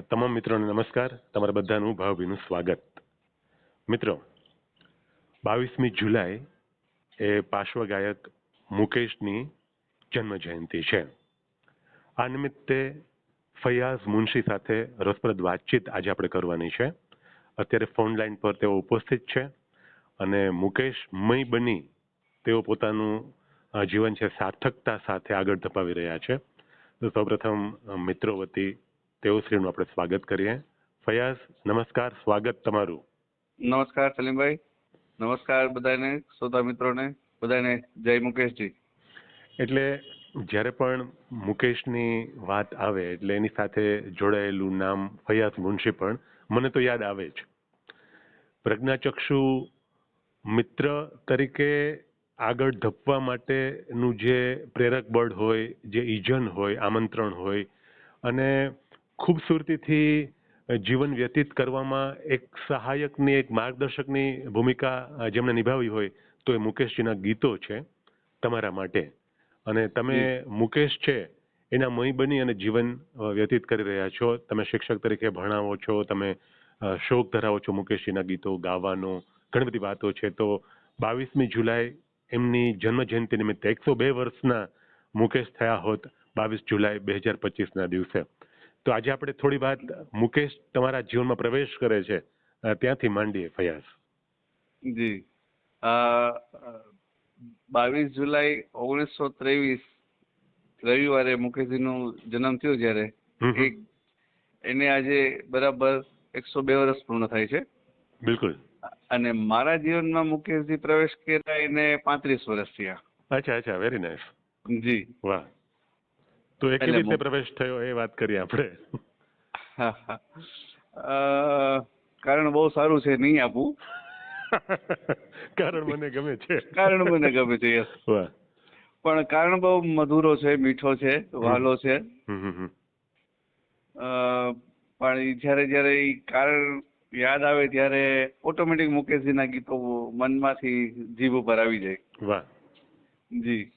તમામ મિત્રોને નમસ્કાર. તમારા બધાનું ભાવભીનું સ્વાગત. મિત્રો, બાવીસમી જુલાઈ એ પાર્શ્વગાયક મુકેશની જન્મ જયંતિ છે. આ નિમિત્તે ફૈયાઝ મુનશી સાથે રસપ્રદ વાતચીત આજે આપણે કરવાની છે. અત્યારે ફોન લાઈન પર તેઓ ઉપસ્થિત છે અને મુકેશ મય બની તેઓ પોતાનું જીવન છે સાર્થકતા સાથે આગળ ધપાવી રહ્યા છે. તો સૌપ્રથમ મિત્રો વતી તેઓ શ્રીનું આપણે સ્વાગત કરીએ. ફયાઝ નમસ્કાર સ્વાગત તમારું. નમસ્કાર સલીમભાઈ. નમસ્કાર બધાને શ્રોતા મિત્રોને. બધાને જય મુકેશજી. એટલે જ્યારે પણ મુકેશની વાત આવે એટલે એની સાથે જોડાયેલું નામ ફયાઝ મુનશી પણ મને તો યાદ આવે જ. પ્રજ્ઞાચક્ષુ મિત્ર તરીકે આગળ ધપવા માટેનું જે પ્રેરક બળ હોય જે ઇજન હોય આમંત્રણ હોય અને ખૂબસૂરતીથી જીવન વ્યતીત કરવામાં એક સહાયકની એક માર્ગદર્શકની ભૂમિકા જેમણે નિભાવી હોય તો એ મુકેશજીના ગીતો છે તમારા માટે. અને તમે મુકેશ છે એના મય બની અને જીવન વ્યતીત કરી રહ્યા છો. તમે શિક્ષક તરીકે ભણાવો છો તમે શોખ ધરાવો છો મુકેશજીના ગીતો ગાવાનો ઘણી બધી વાતો છે. તો બાવીસમી જુલાઈ એમની જન્મજયંતિ નિમિત્તે એકસો બે વર્ષના મુકેશ થયા હોત બાવીસ જુલાઈ બે હજાર પચીસના દિવસે. તો આજે આપણે થોડી વાત મુકેશ તમારા જીવનમાં પ્રવેશ કરે છે ત્યાંથી માંડીએ ફયાઝ. જી. બાવીસ જુલાઈ ઓગણીસો ત્રેવીસ રવિવારે મુકેશજીનો જન્મ થયો જ્યારે. એને આજે બરાબર એકસો બે વર્ષ પૂર્ણ થાય છે. બિલકુલ. અને મારા જીવનમાં મુકેશજી પ્રવેશ કર્યા એને પાંત્રીસ વર્ષ થયા. અચ્છા અચ્છા વેરી નાઇસ જી. વાહ. તો એ કેવી રીતે પ્રવેશ થયો એ વાત કરીએ આપણે? કારણ બહુ સારું છે નહીં આપું. કારણ મને ગમે છે. કારણ મને ગમે છે યસ. પણ કારણ બહુ મધુરો છે મીઠો છે વાલો છે. પણ જ્યારે જ્યારે કારણ યાદ આવે ત્યારે ઓટોમેટિક મુકેશજીના ગીતો મનમાંથી જીભ ઉપર આવી જાય. વાહ. જી.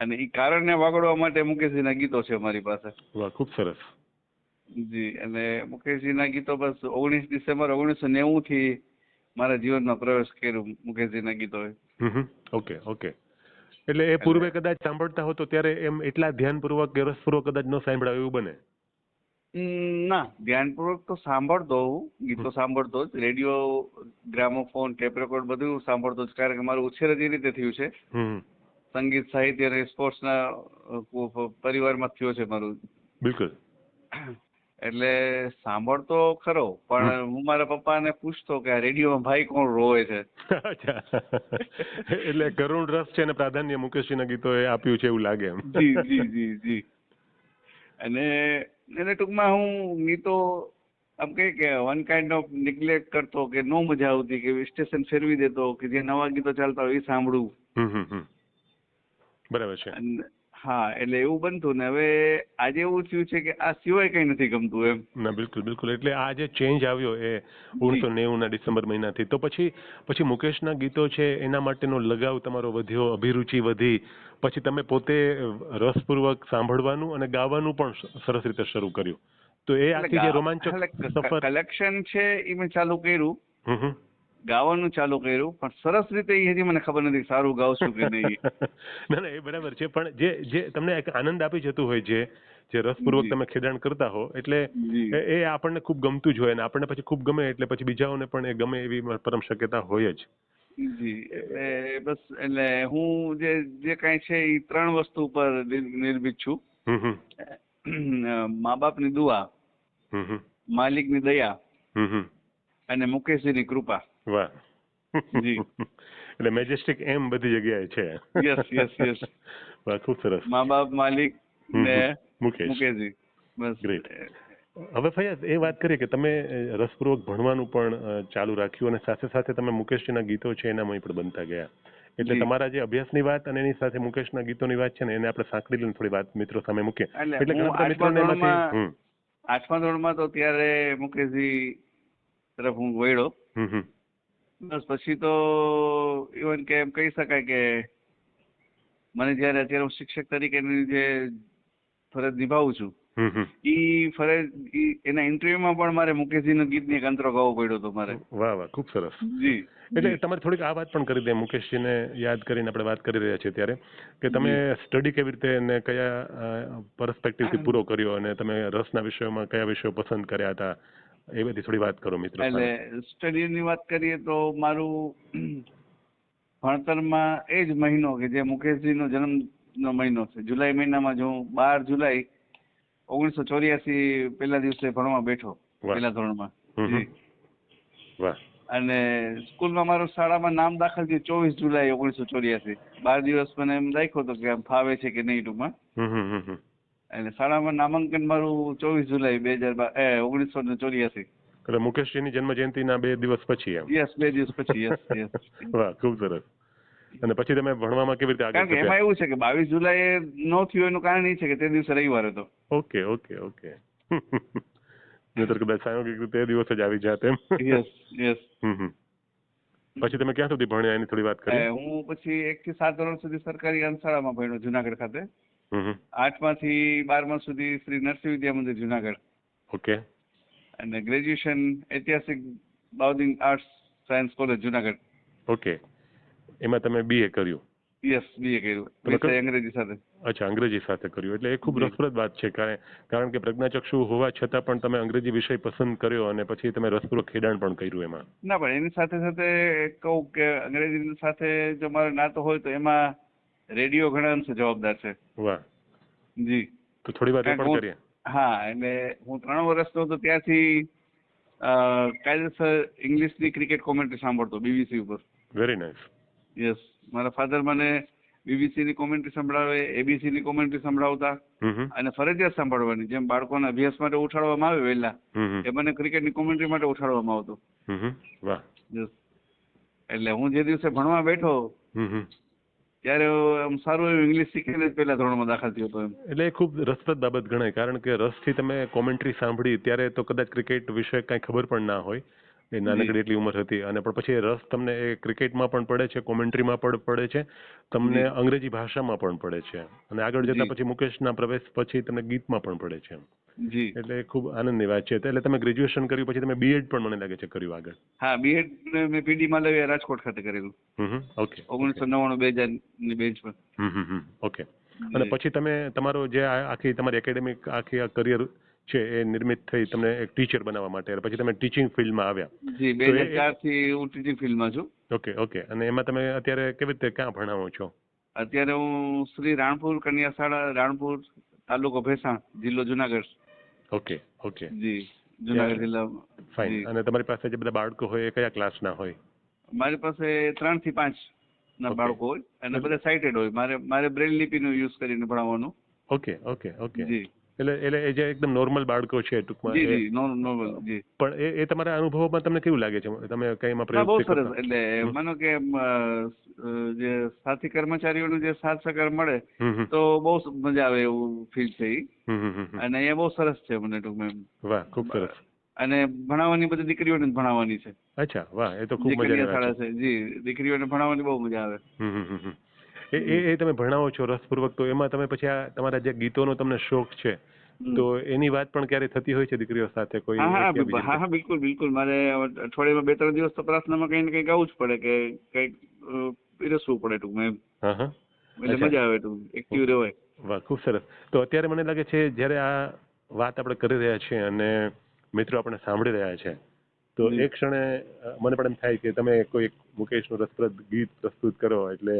અને એ કારણને વાગડવા માટે મુકેશજીના ગીતો છે મારી પાસે. વાહ ખૂબ સરસ. જી અને મુકેશજીના ગીતો બસ ઓગણીસ ડિસેમ્બર ઓગણીસો નેવું થી મારા જીવનમાં પ્રવેશ કર્યો મુકેશજીના ગીતોએ. Okay okay. એટલે એ પૂર્વે કદાચ સાંભળતા હો તો ત્યારે એમ એટલા ધ્યાનપૂર્વક કે રસપૂર્વક કદાચ ન સાંભળાય એવું બને? ના ધ્યાનપૂર્વક તો સાંભળતો હું ગીતો સાંભળતો જ. રેડિયો ગ્રામોફોન ટેપ રેકોર્ડ બધું સાંભળતો જ કારણ કે મારું ઉછેર જ એ રીતે થયું છે. સંગીત સાહિત્ય અને સ્પોર્ટ્સના પરિવારમાં થયો છે મારું. બિલકુલ. એટલે સાંભળતો ખરો પણ હું મારા પપ્પાને પૂછતો કે આ રેડિયોમાં ભાઈ કોણ રોવે છે? એટલે કરુણ રસ છે અને પ્રાધાન્ય મુકેશજીના ગીતોએ આપ્યું છે એવું લાગે એમ. જી જી જી જી. અને એને ટૂંકમાં હું ગીતો આમ કહે કે વન કાઇન્ડ ઓફ નિગ્લેક્ટ કરતો કે નો મજા આવતી કે સ્ટેશન ફેરવી દેતો કે જે નવા ગીતો ચાલતા હોય એ સાંભળવું હમ. બરાબર છે. હા એટલે એવું બનતું ને હવે આજે એવું થયું છે કે આ સિવાય કઈ નથી ગમતું એમ. ના બિલકુલ બિલકુલ. એટલે આ જે ચેન્જ આવ્યો એ ઓગણીસો નેવું ના ડિસેમ્બર મહિનાથી. તો પછી પછી મુકેશના ગીતો છે એના માટેનો લગાવ તમારો વધ્યો અભિરુચિ વધી. પછી તમે પોતે રસપૂર્વક સાંભળવાનું અને ગાવાનું પણ સરસ રીતે શરૂ કર્યું. તો એ આખી જે રોમાંચક સફર કલેક્શન છે એ મેં ચાલુ કર્યું. ગાવાનું ચાલુ કર્યું પણ સરસ રીતે એ હજી મને ખબર નથી સારું ગાઉં છું કે નહીં. ના ના એ બરાબર છે પણ જે જે તમને એક આનંદ આપી જતું હોય છે જે રસપૂર્વક. તમે ખેડાણ કરતા હો એટલે એ આપણને ખૂબ ગમતું જ હોય અને આપણને પછી ખૂબ ગમે એટલે પછી બીજાઓને પણ એ ગમે એવી પરમ શક્યતા હોય જ. જી એટલે બસ એટલે હું જે જે કાંઈ છે એ ત્રણ વસ્તુ ઉપર નિર- નિર્ભીત છું. મા બાપની દુઆ હમ હમ. માલિકની દયા હમ હમ. અને મુકેશજીની કૃપા. વાહ. જી. એટલે મેજેસ્ટિક એમ બધી જગ્યાએ છે. યસ યસ યસ વાહ ખૂબ સરસ. મા બાપ માલિક ને મુકેશ. મુકેશજી. બસ. ગ્રેટ હવે ફયાઝ એ વાત કરીએ કે તમે રસપૂર્વક ભણવાનું પણ ચાલુ રાખ્યું અને સાથે સાથે તમે મુકેશજીના ગીતો છે એનામાં પણ બનતા ગયા. એટલે તમારા જે અભ્યાસની વાત અને એની સાથે મુકેશના ગીતોની વાત છે ને એને આપણે સાંકળી લઈને થોડી વાત મિત્રો સામે મૂકીએ. એટલે ઘણા બધા મિત્રોને એમાંથી આઠમા ધોરણમાં તો ત્યારે મુકેશજી તરફ હું વળ્યો. હમ, હમ. બસ પછી તો ઇવન કે એમ કહી શકાય કે મને જ્યારે અત્યારે હું શિક્ષક તરીકેની જે ફરજ નિભાવું છું એ ફરજ એના ઇન્ટરવ્યુમાં પણ મારે મુકેશજીનું ગીતની એક અંતરો ગાવો પડ્યો હતો મારે. વાહ વાહ ખૂબ સરસ. જી. એટલે તમારે થોડીક આ વાત પણ કરી દે મુકેશજીને યાદ કરીને આપણે વાત કરી રહ્યા છીએ ત્યારે કે તમે સ્ટડી કેવી રીતે અને કયા પર્સપેક્ટિવથી પૂરો કર્યો અને તમે રસના વિષયોમાં કયા વિષયો પસંદ કર્યા હતા? એ બધી થોડી વાત કરો મિત્રો એટલે સ્ટડીની વાત કરીએ તો મારું ભણતરમાં એ જ મહિનો કે જે મુકેશજીનો જન્મનો મહિનો છે. જુલાઈ મહિનામાં જો હું બાર જુલાઈ ઓગણીસો ચોર્યાસી પહેલા દિવસે ભણવા બેઠો. પહેલા ધોરણમાં. અને સ્કૂલમાં મારું શાળામાં નામ દાખલ થયું ચોવીસ જુલાઈ ઓગણીસો ચોર્યાસી. બાર દિવસ મને એમ રાખ્યો હતો કે આમ ફાવે છે કે નહીં ટૂંકમાં. અને શાળામાં નામાંકન મારું ચોવીસ જુલાઈ બે હજાર બાર એ ઓગણીસો ને ચોર્યાસી. એટલે મુકેશજીની જન્મ જયંતિના બે દિવસ પછી એમ? યસ બે દિવસ પછી યસ યસ. વાહ ખૂબ સરસ. અને પછી તમે ભણવામાં કેવી રીતે આગળ કારણ કે એમાં એવું છે કે બાવીસ જુલાઈ ન થયું એનું કારણ એ છે કે તે દિવસે રવિવાર હતો. Okay okay okay. નહીતર કદાચ સાયોગિક રીતે એ દિવસે જ આવી જાત એમ. Yes yes. પછી તમે ક્યાં સુધી ભણ્યા? એની થોડી વાત કરી. હું પછી એક થી સાત ધોરણ સુધી સરકારી અંશાળામાં ભણ્યો જુનાગઢ ખાતે. આઠમાંથી બારમા સુધી શ્રી નરસિંહ વિદ્યા મંદિર જુનાગઢ. ઓકે. અને ગ્રેજ્યુએશન ઐતિહાસિક Bahauddin arts science college Junagadh. Okay. એમાં તમે બીએ કર્યું? યસ બીએ કર્યું. અંગ્રેજી સાથે. અચ્છા અંગ્રેજી સાથે કર્યું. એટલે એ ખૂબ. રસપ્રદ વાત છે કારણ કારણ કે પ્રજ્ઞાચક્ષુ હોવા છતાં પણ તમે અંગ્રેજી વિષય પસંદ કર્યો અને પછી તમે રસપૂર્વક ખેડાણ પણ કર્યું એમાં. ના પણ એની સાથે સાથે કહું કે અંગ્રેજી સાથે જો મારે નાતો હોય તો એમાં રેડિયો ઘણા અંશે જવાબદાર છે. વાહ. જી. તો થોડી વાત પણ કરીએ. હા એટલે હું ત્રણ વર્ષનો તો ત્યાંથી કાયદેસર ઇંગ્લિશની ક્રિકેટ કોમેન્ટ્રી સાંભળતો બીબીસી ઉપર. વેરી નાઇસ યસ મારા ફાધર મને બીબીસી ની કોમેન્ટ્રી સંભળાવે એબીસી ની કોમેન્ટ્રી સંભળાવતા. અને ફરજિયાત સાંભળવાની જેમ બાળકોને અભ્યાસ માટે ઉઠાડવામાં આવે વહેલા. એ મને ક્રિકેટની કોમેન્ટ્રી માટે ઉઠાડવામાં આવતો. એટલે હું જે દિવસે ભણવા બેઠો. ત્યારે આમ સારું એવું ઇંગ્લિશ શીખીને જ પહેલા ધોરણમાં દાખલ થયો હતો એમ. એટલે એ ખૂબ રસપ્રદ બાબત ગણાય કારણ કે રસથી તમે કોમેન્ટ્રી સાંભળી ત્યારે તો કદાચ ક્રિકેટ વિશે કાંઈ ખબર પણ ના હોય. એ નાનકડી એટલી ઉંમર હતી. અને પણ પછી રસ તમને એ ક્રિકેટમાં પણ પડે છે કોમેન્ટ્રીમાં પણ પડે છે તમને અંગ્રેજી ભાષામાં પણ પડે છે. અને આગળ જતા પછી મુકેશના પ્રવેશ પછી તમને ગીતમાં પણ પડે છે જી. એટલે ખૂબ આનંદની વાત છે. એટલે તમે ગ્રેજ્યુએશન કર્યું પછી તમે બીએડ પણ મને લાગે છે કર્યું આગળ. હા બીએડ મેં પીડી માલવીયા રાજકોટ ખાતે કરેલું. ઓકે ઓગણીસો નવ્વાણું બે હજારની બેન્ચ પર. Hmm hmm hmm. ઓકે. અને પછી તમે તમારો જે આખી તમારી એકેડેમિક આખી આ કરિયર છે એ નિર્મિત થઈ તમને એક ટીચર બનાવવા માટે. પછી તમે ટીચિંગ ફિલ્ડમાં આવ્યા. જી બે હજાર ચારથી હું ટીચિંગ ફિલ્ડમાં છું. Okay okay. અને એમાં તમે અત્યારે કેવી રીતે ક્યાં ભણાવો છો? અત્યારે હું શ્રી રાણપુર કન્યા શાળા રાણપુર તાલુકો ભેસાણ જિલ્લો જુનાગઢ. Okay okay. જી જુનાગઢ જિલ્લા ફાઇન અને તમારી પાસે જે બધા બાળકો હોય એ કયા ક્લાસના હોય? મારી પાસે ત્રણથી પાંચ ના બાળકો હોય અને બધા સાઇટેડ હોય. મારે મારે બ્રેલ લિપિનો યુઝ કરીને ભણાવવાનું. ઓકે ઓકે ઓકે જી. એટલે એટલે એ જે એકદમ નોર્મલ બાળકો છે ટૂંકમાં જી જી નોર્મલ જી. પણ એ એ તમારા અનુભવમાં તમને કેવું લાગે છે? તમે કઈ એમાં પ્રયોગ બહુ સરસ. એટલે માનો કે જે સાથી કર્મચારીઓનો જે સાથ સહકાર મળે. તો બહુ મજા આવે એવું ફીલ છે ઈ. હમ હમ હમ હમ. અને એ બહુ સરસ છે મને ટૂંકમાં વાહ ખૂબ સરસ. અને ભણાવવાની બધી દીકરીઓને જ ભણાવવાની છે. અચ્છા વાહ એ તો ખૂબ મજા આવે. છે જી દીકરીઓને ભણાવવાની બહુ મજા આવે. એ એ તમે ભણાવો છો રસપૂર્વક તો એમાં તમે પછી આ તમારા જે ગીતોનો તમને શોખ છે તો એની વાત પણ ક્યારે થતી હોય છે દીકરીઓ સાથે કોઈ હા હા બિલકુલ બિલકુલ મારે અઠવાડિયામાં બે ત્રણ દિવસ તો પ્રાર્થનામાં કંઈ ને કંઈ ગાવું જ પડે કે કંઈક અ, પીરસવું પડે ટૂંકમાં એમ. એટલે મજા આવે ટૂંક એક્ટિવ રહેવાય વાહ ખૂબ સરસ. તો અત્યારે મને લાગે છે જ્યારે આ વાત આપણે કરી રહ્યા છીએ અને મિત્રો આપણે સાંભળી રહ્યા છે તો એક ક્ષણે મને પણ એમ થાય કે તમે કોઈ એક મુકેશનું રસપ્રદ ગીત પ્રસ્તુત કરો એટલે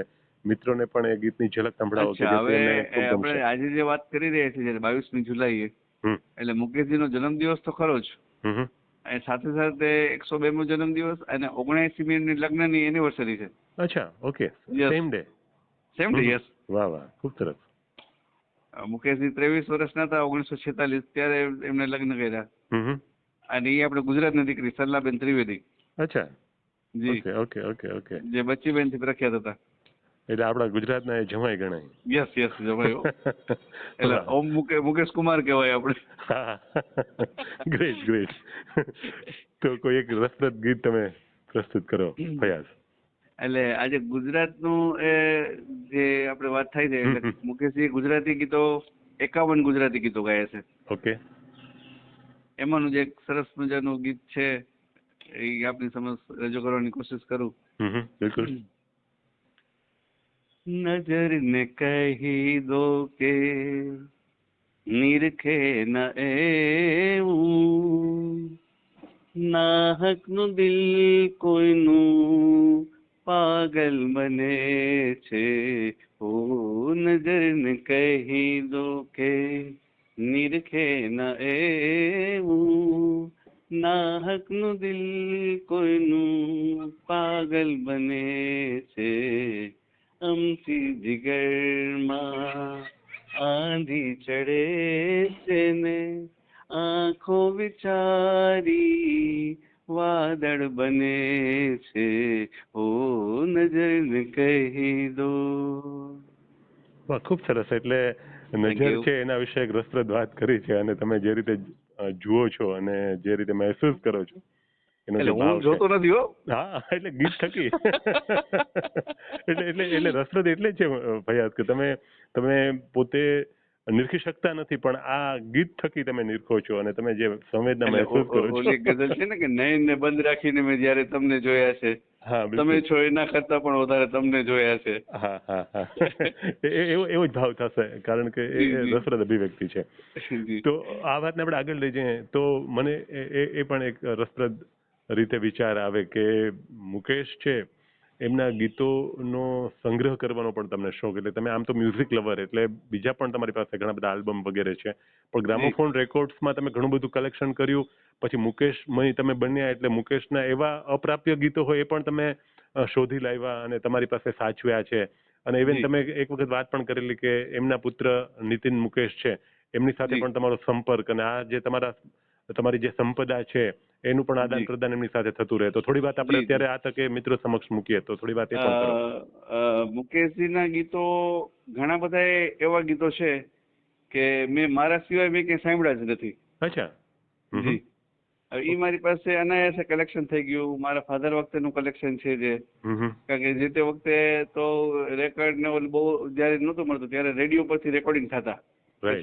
મિત્રોને પણ એ ગીતની ઝલક સંભળાવો કે હવે આપણે આજે જે વાત કરી રહ્યા છીએ જ્યારે બાવીસમી જુલાઈએ હમ. એટલે મુકેશજીનો જન્મદિવસ તો ખરો જ. અને સાથે સાથે એકસો બેમો જન્મદિવસ અને ઓગણએંસીમી લગ્નની એનિવર્સરી છે. અચ્છા okay. Same day same day yes વાહ વાહ. ખૂબ સરસ. મુકેશજી ત્રેવીસ વર્ષના હતા ઓગણીસો છેતાલીસ ત્યારે એમને લગ્ન કર્યા. અને એ આપણે ગુજરાતની દીકરી સરલાબેન ત્રિવેદી. અચ્છા. જી. Okay okay okay okay. જે બચ્ચીબેનથી પ્રખ્યાત હતા. એટલે આપણા ગુજરાતના એ જમાઈ ગણાય. યસ યસ જમાઈ એટલે. ઓમ મુકે મુકેશ કુમાર કહેવાય આપણે. ગ્રેટ ગ્રેટ તો કોઈ એક રસપ્રદ ગીત તમે પ્રસ્તુત કરો ફયાઝ. એટલે આજે ગુજરાતનું એ જે આપણે વાત થાય છે એટલે. મુકેશજી ગુજરાતી ગીતો એકાવન ગુજરાતી ગીતો ગાયા છે. ઓકે એમાંનું જે એક સરસ મજાનું ગીત છે એ આપની સમક્ષ રજૂ કરવાની કોશિશ કરું. બિલકુલ. નજર ને કહી દો કે નિરખે ન એવું નાહકનું દિલ કોઈનું પાગલ બને છે ઓ નજર ને કહી દો કે નિરખે ન એવું નાહકનું દિલ કોઈનું પાગલ બને છે અમથી જીગરમાં આંધી ચડે છે ને આંખો વિચારી વાદળ બને છે. ઓ નજર કહી દો. ખૂબ સરસ. એટલે નજર છે એના વિશે એક રસપ્રદ વાત કરી છે અને તમે જે રીતે જુઓ છો અને જે રીતે મહેસૂસ કરો છો. એટલે હું જોતો નથી હો. હા એટલે ગીત થકી. એટલે એટલે એટલે રસપ્રદ એટલે છે ભયાસ કે તમે તમે પોતે નિરખી શકતા નથી પણ આ ગીત થકી તમે નિરખો છો અને તમે જે સંવેદના મહેસૂસ કરો છો. ઓલી ગઝલ છે ને કે નયન ને બંધ રાખીને મેં જયારે તમને જોયા છે હા તમે છો એના કરતા પણ વધારે તમને જોયા છે. હા હા એવો એવો જ ભાવ થશે કારણ કે એ. રસપ્રદ અભિવ્યક્તિ છે. તો આ વાતને આપણે આગળ લઈ જઈએ. તો મને એ પણ એક રસપ્રદ રીતે વિચાર આવે કે મુકેશ છે એમના ગીતોનો સંગ્રહ કરવાનો પણ તમને શોખ એટલે તમે આમ તો મ્યુઝિક લવર એટલે બીજા પણ તમારી પાસે ઘણા બધા આલ્બમ વગેરે છે. પણ ગ્રામોફોન રેકોર્ડ્સમાં તમે ઘણું બધું કલેક્શન કર્યું પછી મુકેશ મય તમે બન્યા એટલે મુકેશના એવા અપ્રાપ્ય ગીતો હોય એ પણ તમે શોધી લાવ્યા અને તમારી પાસે સાચવ્યા છે. અને ઇવન તમે એક વખત વાત પણ કરેલી કે એમના પુત્ર નીતિન મુકેશ છે એમની સાથે પણ તમારો સંપર્ક અને આ જે તમારા તમારી જે સંપદા છે એનું પણ આદાન. પ્રદાન એમની સાથે થતું રહે તો થોડી વાત આપણે. અત્યારે આ તકે મિત્રો સમક્ષ મૂકીએ તો થોડી વાત એ પણ મુકેશજીના ગીતો ઘણા બધા એવા ગીતો છે કે મેં મારા સિવાય મેં ક્યાંય સાંભળ્યા જ નથી અચ્છા. જી હવે મારી પાસે અનાયાસે કલેક્શન થઈ ગયું મારા ફાધર વખતેનું કલેક્શન છે જે. કારણ કે જે તે વખતે તો રેકોર્ડ ને બહુ જયારે નહોતું મળતું ત્યારે રેડિયો પરથી રેકોર્ડિંગ થતા Right.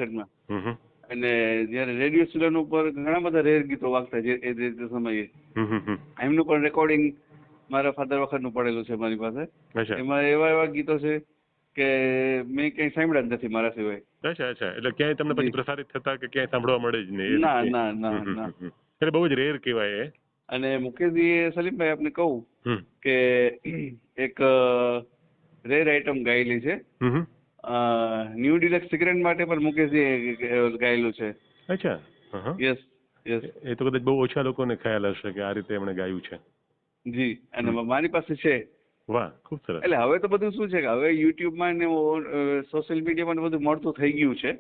અને જ્યારે રેડિયો સ્ટેશન ઉપર ઘણા બધા રેર ગીતો વાગતા જે એ રીતે સમયે. એમનું પણ રેકોર્ડિંગ મારા ફાધર વખતનું પડેલું છે મારી પાસે. એમાં એવા એવા ગીતો છે કે મેં ક્યાંય સાંભળ્યા જ નથી મારા સિવાય. અચ્છા અચ્છા. એટલે ક્યાંય તમને પછી પ્રસારિત થતા કે ક્યાંય સાંભળવા મળે જ નહીં ના ના ના ના. એટલે બહુ જ રેર કહેવાય એ. અને મુકેશજી સલીમભાઈ આપને કહું કે એક રેર આઇટમ ગાયેલી છે. ન્યૂ ડિલક્સ સિગરેટ માટે પણ મુકેશજીએ ગાયેલું છે. અચ્છા. યસ યસ એ તો કદાચ બહુ ઓછા લોકોને ખ્યાલ હશે કે આ રીતે એમણે ગાયું છે. જી અને મારી પાસે છે. વાહ ખૂબ સરસ. એટલે હવે તો બધું શું છે કે હવે યુટ્યુબમાં ને સોશિયલ મીડિયામાં બધું મળતું થઈ ગયું છે.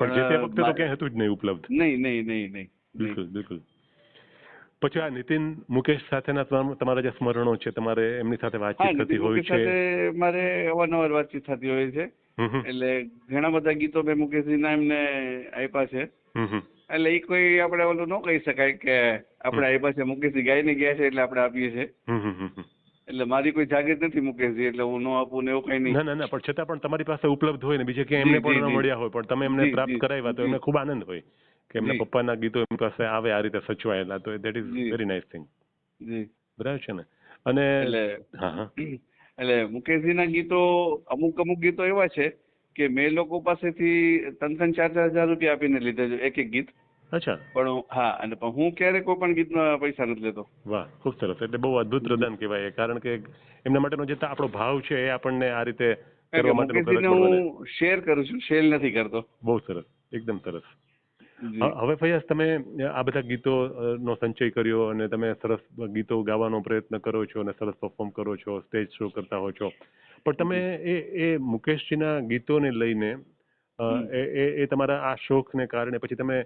પણ જે તે વખતે તો ક્યાંય હતું જ નહીં ઉપલબ્ધ. નહીં નહીં નહીં નહીં. બિલકુલ બિલકુલ. પછી આ નીતિન મુકેશ સાથેના તમારા જે સ્મરણો છે તમારે એમની સાથે વાતચીત થતી હોય છે. મારે અવારનવાર વાતચીત થતી હોય છે. એટલે ઘણા બધા ગીતો મેં મુકેશજીના એમને આપ્યા છે. એટલે એ કોઈ આપણે ઓલું ન કહી શકાય કે આપણે આપ્યા છે મુકેશજી ગાઈને ગયા છે એટલે આપણે આપીએ છીએ. એટલે મારી કોઈ જાગીર નથી મુકેશજી એટલે હું ન આપું ને એવું કઈ નહીં. ના ના પણ છતાં પણ તમારી પાસે ઉપલબ્ધ હોય ને બીજે ક્યાંય એમને પણ ન મળ્યા હોય પણ તમે એમને પ્રાપ્ત કરાવ્યા તો. એમને ખૂબ આનંદ હોય. કે એમના. પપ્પાના ગીતો એમની પાસે આવે આ રીતે સચવાયેલા. તો that is very nice thing બરાબર છે ને? અને એટલે મુકેશજીના ગીતો અમુક અમુક ગીતો એવા છે કે મેં લોકો પાસેથી ત્રણ ત્રણ ચાર ચાર હજાર રૂપિયા આપીને લીધા એક એક ગીત. અચ્છા. પણ હા અને પણ હું ક્યારે કોઈ પણ ગીતના પૈસા નથી લેતો. વાહ ખૂબ સરસ. એટલે બહુ અદ્ભુત પ્રદાન કહેવાય કારણ કે એમના માટેનો જે આપણો ભાવ છે એ આપણને આ રીતે કરવા બને હું શેર કરું છું શેર નથી કરતો. બહુ સરસ. એકદમ સરસ. હવે ફૈયાઝ તમે આ બધા ગીતો નો સંચય કર્યો અને તમે સરસ ગીતો ગાવાનો પ્રયત્ન કરો છો અને સરસ પરફોર્મ કરો છો સ્ટેજ શો કરતા હો છો. પણ તમે એ એ મુકેશજીના ગીતોને લઈને એ એ- તમારા આ શોખને કારણે પછી તમે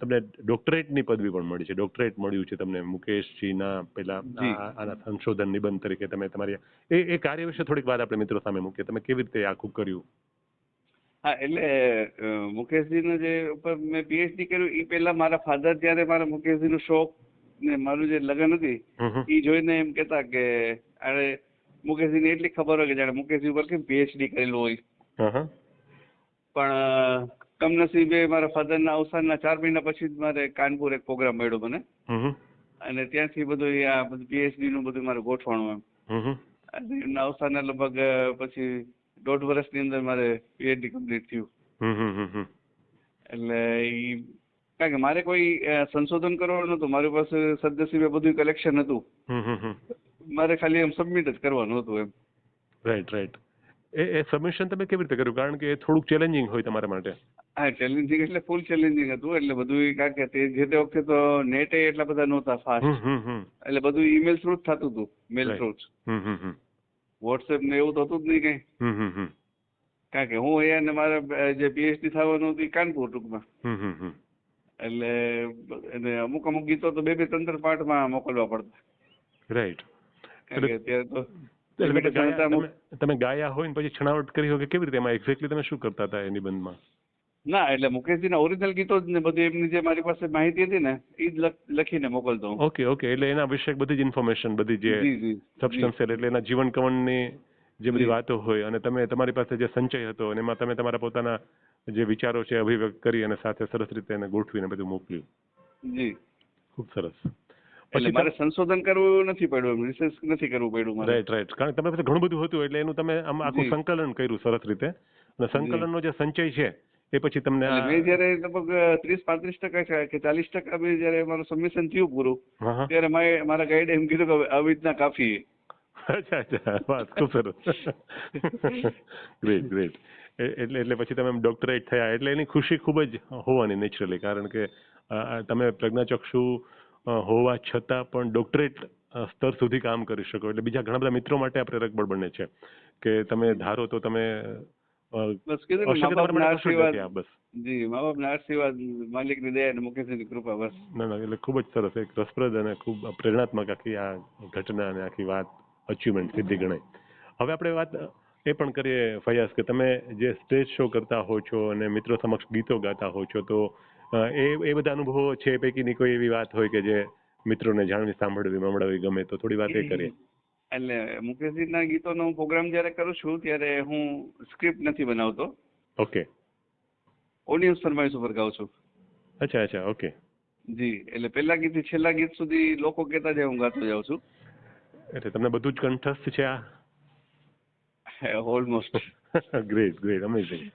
તમને ડોક્ટરેટની પદવી પણ મળી છે. ડોક્ટરેટ મળ્યું છે તમને મુકેશજીના પેલા આ- આના સંશોધન નિબંધ તરીકે તમે તમારી એ એ કાર્ય વિશે થોડીક વાત આપણે મિત્રો સામે મૂકીએ. તમે કેવી રીતે આખું કર્યું? હા એટલે મુકેશજીનું જે ઉપર મેં પીએચડી કર્યું એ પહેલા મારા ફાધર જ્યારે મારા મુકેશજીનો શોખ ને મારું જે લગ્ન હતી. એ જોઈને એમ કહેતા કે અરે મુકેશજીને એટલી ખબર હોય કે જાણે મુકેશજી ઉપર કેમ પીએચડી કરેલું હોય. પણ કમનસીબે મારા ફાધરના અવસાનના ચાર મહિના પછી જ મારે કાનપુર એક પ્રોગ્રામ મળ્યો મને. અને ત્યાંથી બધું આ બધું પીએચડી નું બધું મારે ગોઠવાણું એમ. હમ અવસાન ના એમના અવસાનના લગભગ પછી દોઢ વર્ષની અંદર મારે પીએચડી કમ્પ્લીટ થયું. એટલે ઈ કારણ કે મારે કોઈ સંશોધન કરવાનું નતું મારી પાસે સદનસીબે બધું કલેક્શન હતું. મારે ખાલી એમ સબમિટ જ કરવાનું હતું એમ. રાઈટ રાઈટ એ એ સબમિશન તમે કેવી રીતે કર્યું? કારણ કે એ થોડુંક ચેલેન્જિંગ હોય તમારા માટે. હા ચેલેન્જિંગ એટલે ફૂલ ચેલેન્જિંગ હતું. એટલે બધું કારણ કે તે જે તે વખતે તો નેટ એટલા બધા નહોતા ફાસ્ટ. એટલે બધું ઈમેલ થ્રુ જ થતું હતું. મેલ થ્રુ જ. હમ હમ હમ. વોટ્સએપ ને એવું તો હતું જ નહીં કઈ. કારણ કે હું અહીંયા મારે જે પીએચડી થવાનું હતું કાનપુર ટૂંકમાં. હમ હમ હમ. એટલે એને અમુક અમુક ગીતો તો બે બે ત્રણ ત્રણ પાર્ટમાં મોકલવા પડતા. રાઈટ અત્યારે તો એટલે તમે ગાયા હોય ને પછી છણાવટ કરી હોય કે કેવી રીતે એમાં એક્ઝેક્ટલી તમે શું કરતા હતા એની નિબંધમાં? ના એટલે મુકેશજીના ઓરિજિનલ ગીતો જ ને બધી એમની જે મારી પાસે માહિતી હતી ને એ જ લખીને મોકલતો હું. ઓકે ઓકે એટલે એના વિશે બધી જ ઇન્ફોર્મેશન બધી જે જી જી. સબસ્ટન્શિયલ એટલે એના જીવન કવનની જે બધી વાતો હોય અને તમે તમારી પાસે જે સંચય હતો અને એમાં તમે તમારા પોતાના જે વિચારો છે અભિવ્યક્ત કરી અને સાથે સરસ રીતે એને ગોઠવીને બધું મોકલ્યું. જી. ખૂબ સરસ. એટલે મારે સંશોધન કરવું નથી પડ્યું રિસર્ચ નથી કરવું પડ્યું મારે. રાઈટ રાઈટ કારણ કે તમારી પાસે ઘણું બધું હતું એટલે એનું તમે આમ આખું જી. સંકલન કર્યું સરસ રીતે. અને સંકલનનો જે સંચય છે એ પછી તમને મેં જયારે લગભગ ત્રીસ પાંત્રીસ ટકા કે ચાલીસ ટકા મેં જયારે મારું સબમિશન થયું પૂરું ત્યારે મારે મારા ગાઈડે એમ કીધું કે આવી રીતના કાફી અચ્છા અચ્છા વાત ખૂબ સરસ. ગ્રેટ ગ્રેટ એટલે એટલે પછી તમે ડોક્ટરેટ થયા એટલે એની ખુશી ખૂબ જ હોવાની નેચરલી કારણ કે તમે પ્રજ્ઞાચક્ષુ હોવા છતાં પણ ડોક્ટરેટ સ્તર સુધી કામ કરી શકો. એટલે બીજા ઘણા બધા મિત્રો માટે આ પ્રેરક બળ બને છે. કે તમે ધારો તો તમે બસ કીધું મા તમારા બાપના માટે કશું જ નથી આશીર્વાદ બસ. જી મા બાપના આશીર્વાદ માલિકની દયા અને મુકેશની કૃપા બસ. ના ના એટલે ખૂબ જ સરસ એક રસપ્રદ અને ખૂબ પ્રેરણાત્મક આખી આ ઘટના અને આખી વાત અચીવમેન્ટ સિદ્ધિ ગણાય. હવે આપણે વાત એ પણ કરીએ ફયાઝ કે તમે જે સ્ટેજ શો કરતા હો છો અને મિત્રો સમક્ષ ગીતો ગાતા હો છો તો એ એ બધા અનુભવો છે એ પૈકીની કોઈ એવી વાત હોય કે જે મિત્રોને જાણવી સાંભળવી મમડાવી ગમે તો થોડી વાત એ કરીએ. એટલે મુકેશજીના ગીતોનો હું પ્રોગ્રામ જ્યારે કરું છું ત્યારે હું સ્ક્રિપ્ટ નથી બનાવતો. ઓકે. ઓડિયન્સ ફરમાઈશ ઉપર ગાઉં છું. અચ્છા અચ્છા ઓકે. જી એટલે પહેલા ગીતથી છેલ્લા ગીત સુધી લોકો કહેતા જાય હું ગાતો જાઉં છું. એટલે તમને બધું જ કંઠસ્થ છે આ? ઓલમોસ્ટ ગ્રેટ ગ્રેટ અમેઝિંગ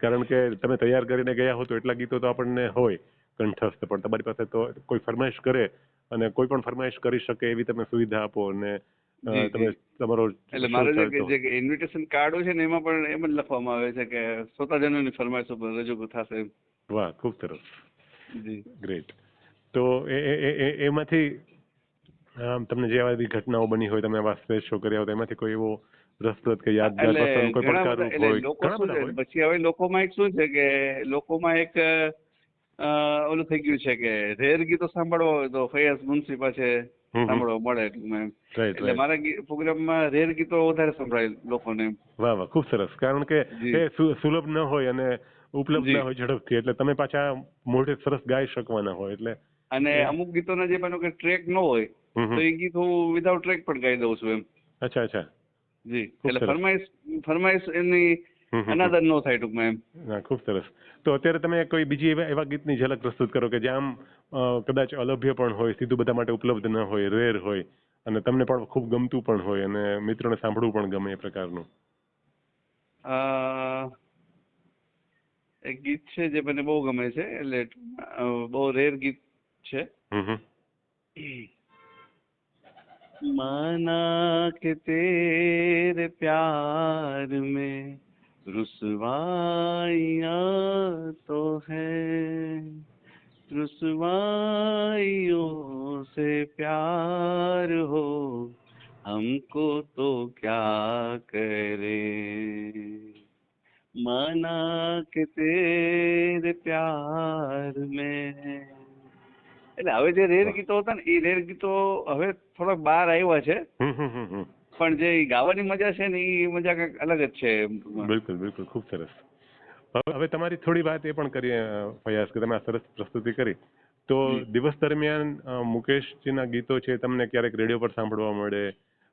કારણ કે તમે તૈયાર કરીને ગયા હો તો એટલા ગીતો તો આપણને હોય કંઠસ્થ પણ તમારી પાસે તો કોઈ ફરમાઈશ કરે અને કોઈ પણ ફરમાઈશ કરી શકે એવી તમે સુવિધા આપો અને તમે તમારો એટલે મારે જે જે ઇન્વિટેશન કાર્ડ હોય છે ને એમાં પણ એમ જ લખવામાં આવે છે કે શ્રોતાજનોની ફરમાઈશ ઉપર રજૂ થશે વાહ ખૂબ સરસ. જી. ગ્રેટ તો એ એમાંથી તમને જે આવી ઘટનાઓ બની હોય તમે આવા સ્પેસ શો કર્યા હોય એમાંથી કોઈ એવો રસપ્રદ કે યાદગાર પ્રસંગ કોઈ બધા હોય પછી હવે લોકોમાં એક શું છે કે લોકોમાં એક ઓલું થઈ ગયું છે કે રેર ગીતો સાંભળવા હોય તો ફૈયાઝ મુનસી પાસે. સાંભળવા મળે. એટલું મારા પ્રોગ્રામમાં રેર ગીતો વધારે સંભળાય લોકોને. વાહ વાહ ખૂબ સરસ. કારણ કે એ સુલભ ન હોય અને ઉપલબ્ધ ન હોય ઝડપથી. એટલે તમે પાછા મોઢે સરસ ગાઈ શકવાના હોય. એટલે અને અમુક ગીતોના જે પણ ટ્રેક ન હોય. તો એ ગીત હું વિધાઉટ ટ્રેક પણ ગાઈ દઉં છું એમ. અચ્છા અચ્છા. જી. એટલે. ફરમાઈશ ફરમાઈશ એની. અનાદર નો થાય ટૂંકમાં એમ હા ખૂબ સરસ. તો અત્યારે તમે કોઈ બીજી એવા એવા ગીતની ઝલક પ્રસ્તુત કરો કે જ્યાં કદાચ અલભ્ય પણ હોય સીધું બધા માટે ઉપલબ્ધ ન હોય રેર હોય અને તમને પણ ખૂબ ગમતું પણ હોય અને મિત્રોને સાંભળવું પણ ગમે એ પ્રકારનું. એક ગીત છે જે મને બહુ ગમે છે એટલે બહુ રેર ગીત છે. માના કે તેરે પ્યાર મેં रुसवाइयाँ तो है रुसवाइयों से प्यार हो हमको तो क्या करे माना के तेरे प्यार में એટલે હવે જે રેર ગીતો હતા ને એ રેર ગીતો હવે થોડાક બહાર આવ્યા છે હમ હમ હમ હમ. પણ જે ગાવાની મજા છે ને એ મજા કંઈક અલગ જ છે. બિલકુલ બિલકુલ. ખૂબ સરસ. હવે તમારી થોડી વાત એ પણ કરીએ ફયાસ કે તમે આ સરસ પ્રસ્તુતિ કરી. તો દિવસ દરમિયાન મુકેશજીના ગીતો છે તમને ક્યારેક રેડિયો પર સાંભળવા મળે?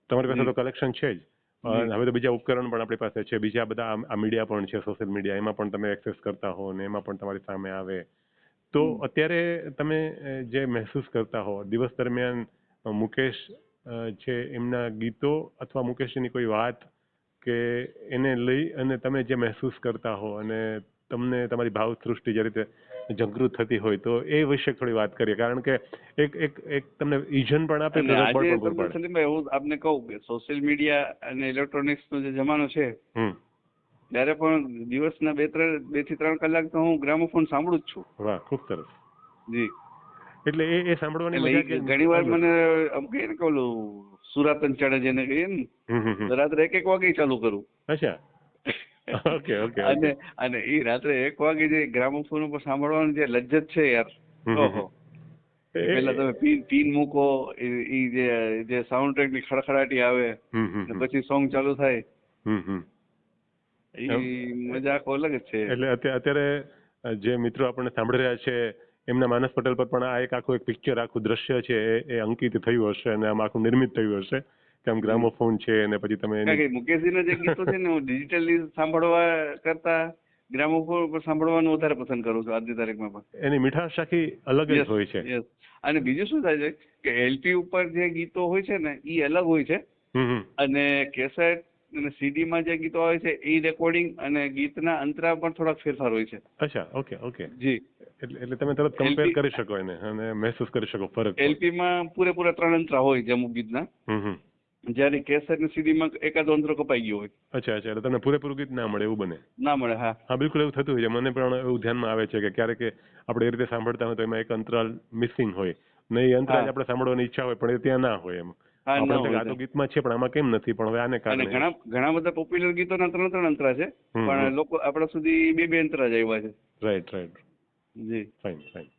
તમારી પાસે તો કલેક્શન છે જ. હવે તો બીજા ઉપકરણ પણ આપણી પાસે છે. બીજા બધા આ- મીડિયા પણ છે સોશિયલ મીડિયા. એમાં પણ તમે એક્સેસ કરતા હો ને એમાં પણ તમારી સામે આવે. તો અત્યારે તમે જે મહેસૂસ કરતા હો દિવસ દરમિયાન મુકેશ છે એમના ગીતો અથવા મુકેશની કોઈ વાત કે એને લઈ અને તમે જે મહેસૂસ કરતા હો અને તમને તમારી ભાવ સૃષ્ટિ જે રીતે જાગૃત થતી હોય તો એ વિશે થોડી વાત કરીએ. કારણ કે એક એક એક તમને ઈજન પણ આપે હું આપને કહું કે સોશિયલ મીડિયા અને ઇલેક્ટ્રોનિક્સ નો જે જમાનો છે ત્યારે પણ દિવસના બે ત્રણ બેથી ત્રણ કલાક તો હું ગ્રામોફોન સાંભળું જ છું. વાહ ખૂબ સરસ. જી. એટલે એ એ સાંભળવાની મજા કે ઘણી વાર મને આમ કહીએ ને કે સુરાતન ચડે જેને કહીએ ને રાત્રે એક એક વાગે ચાલુ કરું. અચ્છા. ઓકે ઓકે અને અને એ રાત્રે એક વાગે જે ગ્રામોફોન ઉપર સાંભળવાની જે લજ્જત છે યાર. ઓહો. પેલા તમે પીન પીન મૂકો એ જે જે સાઉન્ડ ટ્રેકની ખડખડાટી આવે પછી સોંગ ચાલુ થાય. હમ હમ. એ મજા આખો અલગ જ છે. એટલે અત્યારે અત્યારે જે મિત્રો આપણને સાંભળી રહ્યા છે એમના માનસ પટેલ પર પણ આ એક આખું એક પિક્ચર આખું દ્રશ્ય છે એ અંકિત થયું હશે અને આમ આખું નિર્મિત થયું હશે. કે આમ ગ્રામોફોન છે અને પછી તમે મુકેશજીના જે ગીતો છે ને હું ડિજિટલી સાંભળવા કરતા ગ્રામોફોન પર સાંભળવાનું વધારે પસંદ કરું છું આજની તારીખમાં પણ. એની મીઠાશ આખી અલગ જ હોય છે. અને બીજું શું થાય છે કે એલપી ઉપર જે ગીતો હોય છે ને એ અલગ હોય છે. અને કેસેટ અને સીડીમાં જે ગીતો આવે છે એ રેકોર્ડિંગ અને ગીતના અંતરા પણ થોડાક ફેરફાર હોય છે. અચ્છા ઓકે ઓકે. જી. એટલે એટલે તમે તરત કમ્પેર કરી શકો એને અને મહેસૂસ કરી શકો ફરક એલપીમાં પૂરેપૂરા ત્રણ અંતરા હોય છે અમુક ગીતના. જ્યારે કેસેટ ને CD માં એકાદો અંતરો કપાઈ ગયો હોય. અચ્છા અચ્છા એટલે તમને પૂરેપૂરું ગીત ના મળે એવું બને? ના મળે હા. હા બિલકુલ એવું થતું હોય છે. મને પણ એવું ધ્યાનમાં આવે છે કે ક્યારેક આપણે એ રીતે સાંભળતા હોય તો એમાં એક અંતરાલ મિસિંગ હોય. નહીં એ અંતરાલ આપણે સાંભળવાની ઈચ્છા હોય પણ એ ત્યાં ના હોય એમ. આ તો ગીતમાં છે પણ આમાં કેમ નથી? પણ હવે આને કારણે. ઘણા ઘણા બધા પોપ્યુલર ગીતોના ત્રણ ત્રણ અંતરા છે પણ લોકો આપણા સુધી બે બે અંતરા જ આવ્યા છે. રાઈટ રાઈટ જી. ફાઇન ફાઇન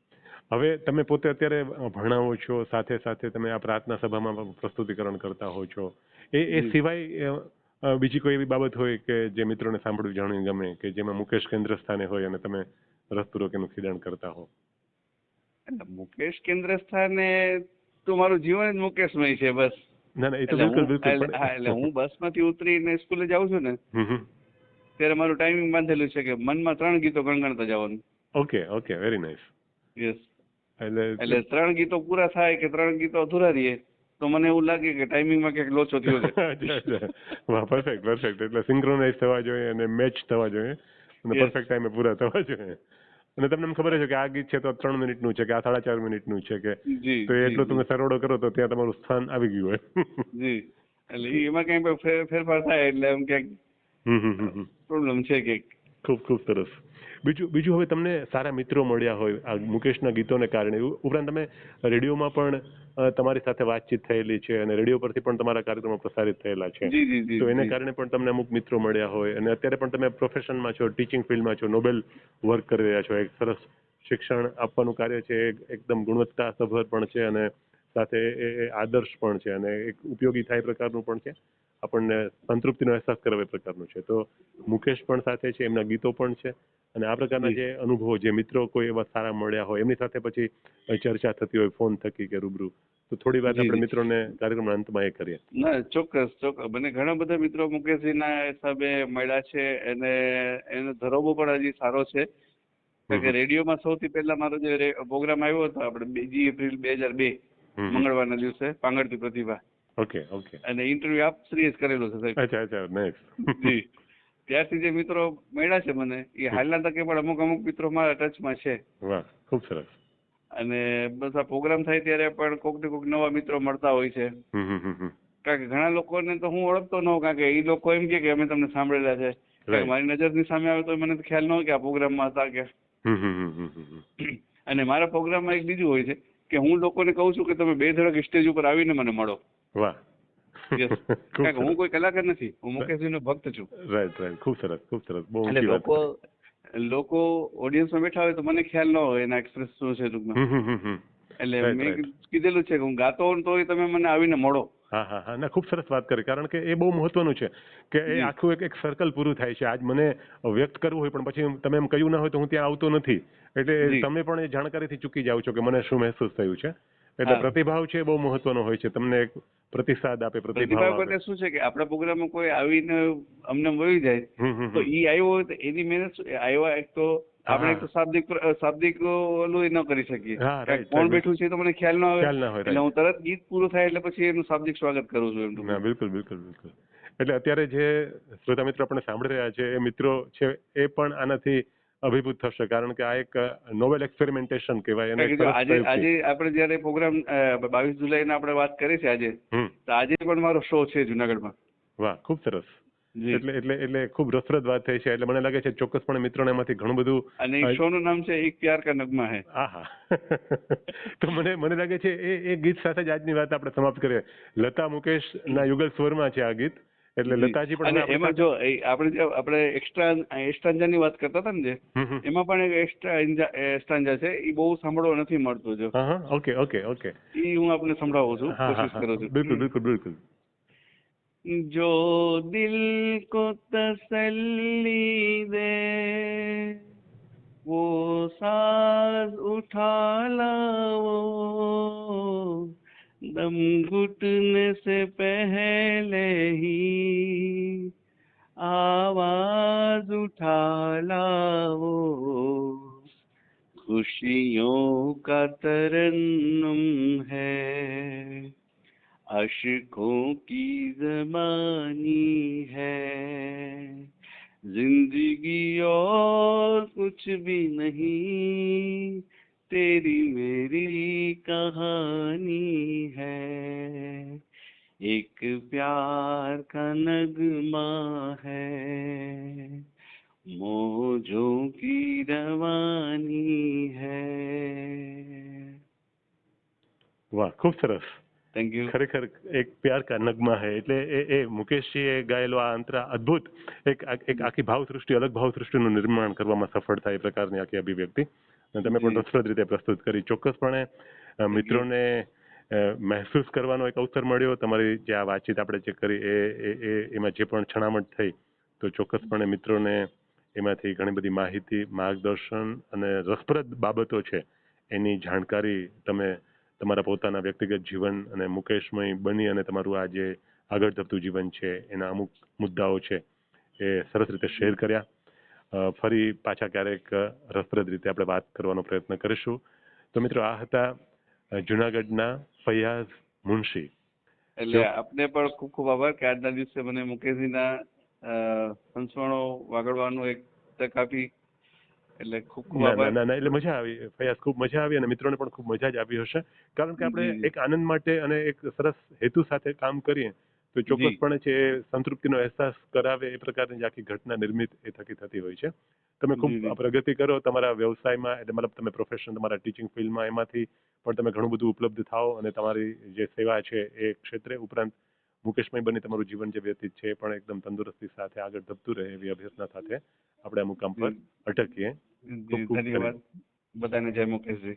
હવે તમે પોતે અત્યારે ભણાવો છો સાથે સાથે તમે આ પ્રાર્થના સભામાં પ્રસ્તુતિકરણ કરતા હો છો. એ એ સિવાય બીજી કોઈ એવી બાબત હોય કે જે મિત્રોને સાંભળવું જાણવી ગમે કે જેમાં મુકેશ કેન્દ્ર સ્થાને હોય અને તમે રસપૂર્વક એનું ખીદાણ કરતા હો? મુકેશ કેન્દ્ર સ્થાને તો મારું જીવન જ મુકેશમય છે બસ. ના ના એ તો બિલકુલ બિલકુલ. એટલે હા, એટલે હું બસમાંથી ઉતરીને સ્કૂલે જાઉં છું ને. ત્યારે મારું ટાઈમિંગ બાંધેલું છે કે મનમાં ત્રણ ગીતો ગણગણતા જવાનું. Okay okay very nice yes એટલે એટલે ત્રણ ગીતો પૂરા થાય કે ત્રણ ગીતો અધૂરા રહીએ તો મને એવું લાગે કે ટાઈમિંગમાં ક્યાંક લોચો થયો છે. વાહ પરફેક્ટ પરફેક્ટ એટલે સિંક્રોનાઇઝ થવા જોઈએ અને મેચ થવા જોઈએ. અને પરફેક્ટ ટાઈમે પૂરા થવા જોઈએ. અને તમને એમ ખબર છે કે આ ગીત છે તો ત્રણ મિનિટનું છે કે આ સાડા ચાર મિનિટનું છે કે તો એટલો તમે સરવાળો કરો તો ત્યાં તમારું સ્થાન આવી ગયું હોય. જી. એટલે એમાં કઈ ફેર- ફેરફાર થાય એટલે એમ ક્યાંક. પ્રોબ્લેમ છે કે ખૂબ ખૂબ સરસ. બીજું બીજું હવે તમને સારા મિત્રો મળ્યા હોય આ મુકેશના ગીતોને કારણે. ઉપરાંત તમે રેડિયોમાં પણ તમારી સાથે વાતચીત થયેલી છે અને રેડિયો પરથી પણ તમારા કાર્યક્રમો પ્રસારિત થયેલા છે. તો એને કારણે પણ તમને અમુક મિત્રો મળ્યા હોય અને અત્યારે પણ તમે પ્રોફેશનમાં છો ટીચિંગ ફિલ્ડમાં છો નોબેલ વર્ક કરી રહ્યા છો. એક સરસ શિક્ષણ આપવાનું કાર્ય છે એકદમ ગુણવત્તાસભર પણ છે અને સાથે એ આદર્શ પણ છે અને એક ઉપયોગી થાય પ્રકારનું પણ છે આપણને સંતૃપ્તિનો અહેસાસ કરાવે પ્રકારનું છે તો મુકેશ પણ સાથે છે એમના ગીતો પણ છે અને આ પ્રકારના જે અનુભવો જે મિત્રો કોઈ એવા સારા મળ્યા હોય એમની સાથે પછી ચર્ચા થતી હોય ફોન થકી કે રૂબરૂ તો થોડી જી, આપણે. મિત્રોને કાર્યક્રમના અંતમાં એ કરીએ ના ચોક્કસ ચોક્કસ મને ઘણા બધા મિત્રો મુકેશજીના હિસાબે મળ્યા છે અને એનો ધરોબો પણ હજી સારો છે કારણ કે. રેડિયોમાં સૌથી પહેલા મારો જે પ્રોગ્રામ આવ્યો હતો આપણે બીજી એપ્રિલ બે હજાર બે. મંગળવારના દિવસે પાંગડતી પ્રતિભા. Okay okay. અને ઇન્ટરવ્યુ આપ શ્રીએ જ કરેલો છે સાહેબ. અચ્છા અચ્છા નેક્સ્ટ જી. ત્યારથી જે મિત્રો મળ્યા છે મને એ હાલના તકે પણ અમુક અમુક મિત્રો મારા ટચમાં છે. વાહ ખૂબ સરસ. અને બસ આ પ્રોગ્રામ થાય ત્યારે પણ કોક ને કોક નવા મિત્રો મળતા હોય છે. કારણ કે ઘણા લોકોને તો હું ઓળખતો ન હોઉં કારણ કે એ લોકો એમ કે અમે તમને સાંભળેલા છે. મારી નજરની નજરની સામે આવે તો મને ખ્યાલ ન હોય કે આ પ્રોગ્રામમાં હતા કે. અને મારા પ્રોગ્રામમાં એક બીજું હોય છે. કે હું લોકોને કહું છું કે તમે બે ધડક સ્ટેજ ઉપર આવીને મને મળો. વાહ. કારણ કે હું કોઈ કલાકાર નથી હું મુકેશજીનો ભક્ત છું. રાઈટ રાઈટ ખૂબ સરસ ખૂબ સરસ. બહુ ઊંચી વાત લોકો લોકો ઓડિયન્સમાં બેઠા હોય તો મને ખ્યાલ ન હોય એના એક્સપ્રેસ શું છે ટૂંકમાં. હમ હમ હમ હમ. એટલે મેં કીધેલું છે કે હું ગાતો હોઉં તો તમે મને આવીને મળો. હા હા હા. ના ખૂબ સરસ વાત કરી. કારણ કે એ બહુ મહત્વનું છે કે એ આખું એક એક સર્કલ પૂરું થાય છે. આજ મને વ્યક્ત કરવું હોય પણ પછી તમે એમ કહ્યું ના હોય તો હું ત્યાં આવતો નથી. એટલે તમે પણ એ જાણકારીથી ચૂકી જાઓ છો કે મને શું મહેસૂસ થયું છે. એટલે પ્રતિભાવ છે એ બહુ મહત્વનો હોય છે. તમને એક પ્રતિસાદ આપે પ્રતિભાવ એટલે શું છે કે આપણા પ્રોગ્રામમાં કોઈ આવીને અમને મળી જાય તો એ આવ્યો એની મહેનત આવ્યા એક તો આપણે તો શાબ્દિક શાબ્દિક ઓલું ન કરી શકીએ. કોણ બેઠું છે તો મને ખ્યાલ ન આવે. એટલે હું તરત ગીત પૂરું થાય એટલે પછી એનું શાબ્દિક સ્વાગત કરું છું એમ બિલકુલ બિલકુલ બિલકુલ. એટલે અત્યારે જે શ્રોતા મિત્રો આપણે સાંભળી રહ્યા છે એ મિત્રો છે એ પણ આનાથી અભિભૂત થશે. કારણ કે આ એક નોવેલ એક્સપેરિમેન્ટેશન કહેવાય સરસ આજે આજે આપણે જયારે પ્રોગ્રામ બાવીસ જુલાઈ આપણે વાત કરી છે આજે તો આજે પણ મારો શો છે જુનાગઢમાં. વાહ ખૂબ સરસ. એટલે એટલે એટલે ખૂબ રસપ્રદ વાત થઈ છે. એટલે મને લાગે છે ચોક્કસપણે મિત્રોને એમાંથી ઘણું બધું અને એક શોનું નામ છે એક પ્યાર કા નગમા હે. આહા. તો મને મને લાગે છે એ એ ગીત સાથે જ આજની વાત આપણે સમાપ્ત કરીએ. લતા મુકેશ ના યુગલ સ્વરમાં છે આ ગીત. એટલે લતાજી પણ એમાં જો આપણે જે આપણે એક્સ્ટ્રા એસ્ટાન્જાની વાત કરતા હતા ને જે. એમાં પણ એક એક્સ્ટ્રા એસ્ટાન્જા છે. એ બહુ સાંભળવા નથી મળતું જો. Okay okay okay. એ હું આપને સંભળાવું છું. કોશિશ કરું છું. બિલકુલ બિલકુલ બિલકુલ. जो दिल को तसल्ली दे, वो साज उठा लाओ। दम घुटने से पहले ही आवाज़ उठा लाओ। खुशियों का तरन्नुम है। अशकों की जमानी है। ज़िंदगी और कुछ भी नहीं, तेरी मेरी कहानी है। एक प्यार का नगमा है, मोजों की रवानी है। वाह, खूब થેન્ક યુ ખરેખર એક પ્યાર કા નગમા હે. એટલે એ એ મુકેશજીએ ગાયેલો આ અંતર અદ્ભુત એક એક આખી ભાવ સૃષ્ટિ અલગ ભાવ સૃષ્ટિનું નિર્માણ કરવામાં સફળ થાય એ પ્રકારની આખી અભિવ્યક્તિ. અને તમે પણ રસપ્રદ રીતે પ્રસ્તુત કરી. ચોક્કસપણે મિત્રોને મહેસૂસ કરવાનો એક અવસર મળ્યો. તમારી જે આ વાતચીત આપણે જે કરી એ એ એમાં જે પણ છણામણ થઈ તો ચોક્કસપણે મિત્રોને એમાંથી ઘણી બધી માહિતી માર્ગદર્શન અને રસપ્રદ બાબતો છે એની જાણકારી તમે તમારા પોતાના વ્યક્તિગત જીવન અને મુકેશમય બની અને તમારું આ જે આગળ ધપતું જીવન છે એના અમુક મુદ્દાઓ છે એ સરસ રીતે શેર કર્યા. ફરી પાછા ક્યારેક રસપ્રદ રીતે આપણે વાત કરવાનો પ્રયત્ન કરીશું. તો મિત્રો આ હતા જુનાગઢના ફૈયાઝ મુનશી. એટલે આપને પણ ખૂબ ખૂબ આભાર કે આજના દિવસે મને મુકેશજીના સંસ્મરણો વાગડવાનું એક તક આપી. એટલે ખૂબ ખૂબ આભાર. ના ના, એટલે મજા આવી ફયાસ ખૂબ મજા આવી અને મિત્રોને પણ ખૂબ મજા જ આવી હશે. કારણ કે આપણે. એક આનંદ માટે અને એક સરસ હેતુ સાથે કામ કરીએ તો ચોક્કસપણે છે સંતૃપ્તિનો અહેસાસ કરાવે એ પ્રકારની જ આખી ઘટના નિર્મિત એ થકી થતી હોય છે. તમે ખૂબ પ્રગતિ કરો તમારા વ્યવસાયમાં એટલે મતલબ તમે પ્રોફેશન તમારા ટીચિંગ ફિલ્ડમાં એમાંથી પણ તમે ઘણું બધું ઉપલબ્ધ થાઓ અને તમારી જે સેવા છે એ ક્ષેત્રે ઉપરાંત મુકેશમય બની તમારું જીવન જે વ્યતીત છે પણ એકદમ તંદુરસ્તી સાથે આગળ ધપતું રહે એવી અભ્યર્થના સાથે આપણે અમુક મુકામ પર અટકીએ. ધન્યવાદ. બધાને જય મુકેશજી.